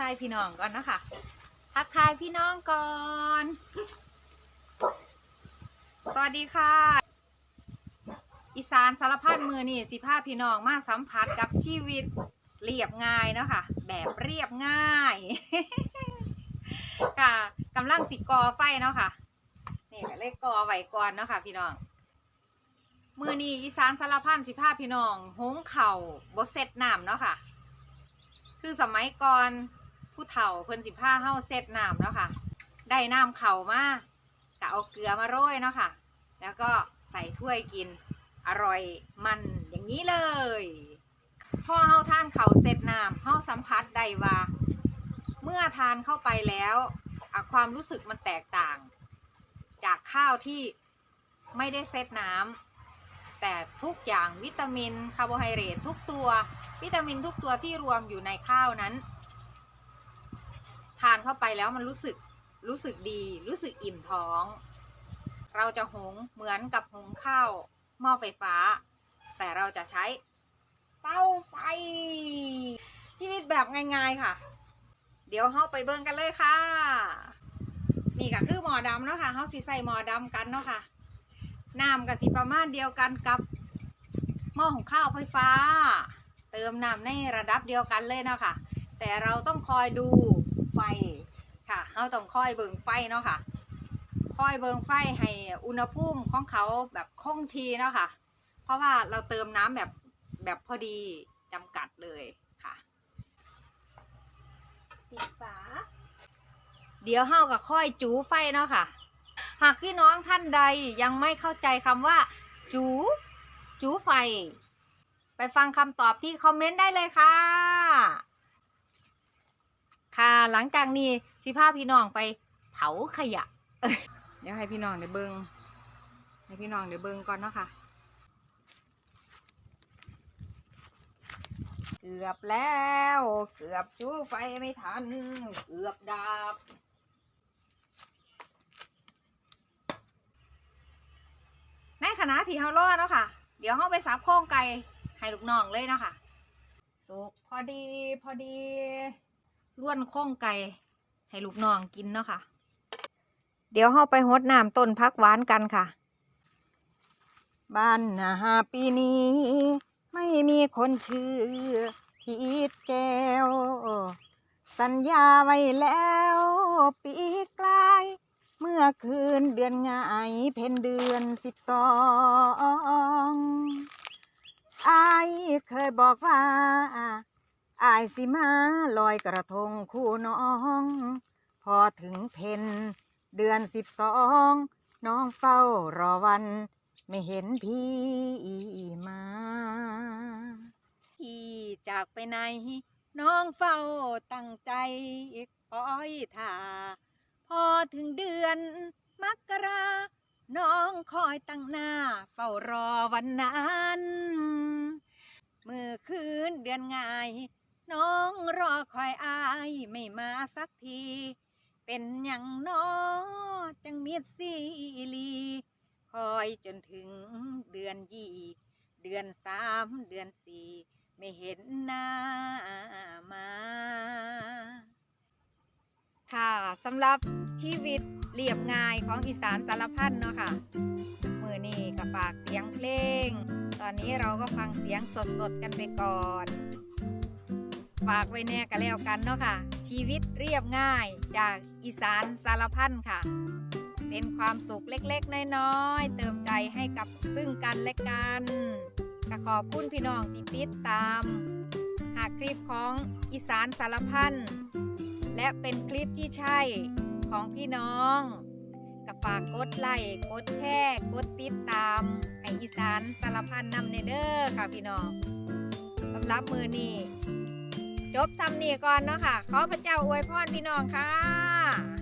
ทายพี่น้องก่อนนะคะทักทายพี่น้องก่อน สวัสดีค่ะ อีสานสารพัดมือนี่สิพาพี่น้องมาสัมผัสกับชีวิตเรียบง่ายเนาะค่ะ แบบเรียบง่ายค่ะกำลังสิกอไฟเนาะค่ะ นี่ก็เลขกอไหวก่อนเนาะค่ะ พี่น้องมือนี้อีสานสารพันสิพาพี่น้องหงเข่าบเซตน้ำเนาะค่ะ คือสมัยก่อน ผู้เฒ่าเพิ่นสิพาเฮาเซตน้ำเนาะค่ะ ได้น้ำเข่ามาก็เอาเกลือมาโรยเนาะค่ะ แล้วก็ใส่ถ้วยกินอร่อยมันอย่างนี้เลยพอเฮาทานเข่าเสร็จน้ำเฮาสัมผัสได้ว่า เมื่อทานเข้าไปแล้วความรู้สึกมันแตกต่าง จากข้าวที่ไม่ได้เซตน้ำแต่ทุกอย่างวิตามินคาร์โบไฮเดรตทุกตัว วิตามินทุกตัวที่รวมอยู่ในข้าวนั้น ทานเข้าไปแล้วมันรู้สึกรู้สึกดี รู้สึกอิ่มท้อง เราจะหุงเหมือนกับหุงข้าวหม้อไฟฟ้า แต่เราจะใช้เตาไฟชีวิตแบบง่ายๆค่ะ เดี๋ยวเฮาไปเบิ่งกันเลยค่ะ นี่ก็คือหมอดำเนาะค่ะเฮาสิใส่หมอดำกันเนาะค่ะน้ำกับสิประมาณเดียวกันกับหม้อหุงข้าวไฟฟ้า เติมน้ำในระดับเดียวกันเลยเนาะค่ะแต่เราต้องคอยดู ไฟค่ะเราต้องคอยเบิ่งไฟเนาะค่ะคอยเบิ่งไฟให้อุณหภูมิของเขาแบบคงทีเนาะค่ะ เพราะว่าเราเติมน้ำแบบแบบพอดีจำกัดเลยค่ะปิดฝาเดี๋ยวเฮากับค่อยจูไฟเนาะค่ะ หากพี่น้องท่านใดยังไม่เข้าใจคำว่า จู จูไฟ ไปฟังคำตอบที่คอมเมนต์ได้เลยค่ะ หลังจากนี้สิพาพี่น้องไปเผาขยะ เดี๋ยวให้พี่น้องเดี๋ยวเบิงให้พี่น้องเดี๋ยวเบิงก่อนเนาะค่ะ เกือบแล้ว เกือบจูไฟไม่ทัน เกือบดับในขณะที่เฮารอดเนาะค่ะ เดี๋ยวเฮาไปสับโครงไก่ให้ลูกน้องเลยเนาะค่ะสุกพอดีพอดี ล้วนโครงไก่ให้ลูกน้องกินเนาะค่ะ เดี๋ยวเฮาไปหดน้ำต้นพักหวานกันค่ะ บ้านนาหาปีนี้ ไม่มีคนชื่อพีดแก้ว สัญญาไว้แล้วปีกลาย เมื่อคืนเดือนงายเพ็ญเดือนสิบสองอายเคยบอกว่า อายสิมาลอยกระทงคู่น้อง พอถึงเพ็ญเดือนสิบสอง น้องเฝ้ารอวัน ไม่เห็นพี่มาพี่จากไปไหน น้องเฝ้าตั้งใจคอยท่า พอถึงเดือนมกรา น้องคอยตั้งหน้า เฝ้ารอวันนั้นเมื่อคืนเดือนง่าย น้องรอคอยอายไม่มาสักที เป็นอย่างน้อจังมีสีลี คอยจนถึงเดือนยี่เดือนสามเดือนสี่ไม่เห็นหน้ามา ค่ะสำหรับชีวิตเรียบง่ายของอีสานสารพันเนาะค่ะมือนี่กับฝากเสียงเพลง ตอนนี้เราก็ฟังเสียงสดๆกันไปก่อน ฝากไว้แน่กันแล้วกันเนาะค่ะ ชีวิตเรียบง่ายจากอีสานสารพันค่ะ เป็นความสุขเล็กๆ น้อยๆ เติมใจให้กับซึ่งกันและกันก็ขอบคุณพี่น้องที่ติดตาม หากคลิปของอีสานสารพันและเป็นคลิปที่ใช่ของพี่น้องก็ฝากกดไลค์กดแชร์กดติดตาม ให้อีสานสารพันนำเนเด้อค่ะพี่น้องสำหรับมือนี้ จบทำนี่ก่อนเนาะค่ะ ขอพระเจ้าอวยพรพี่น้องค่ะ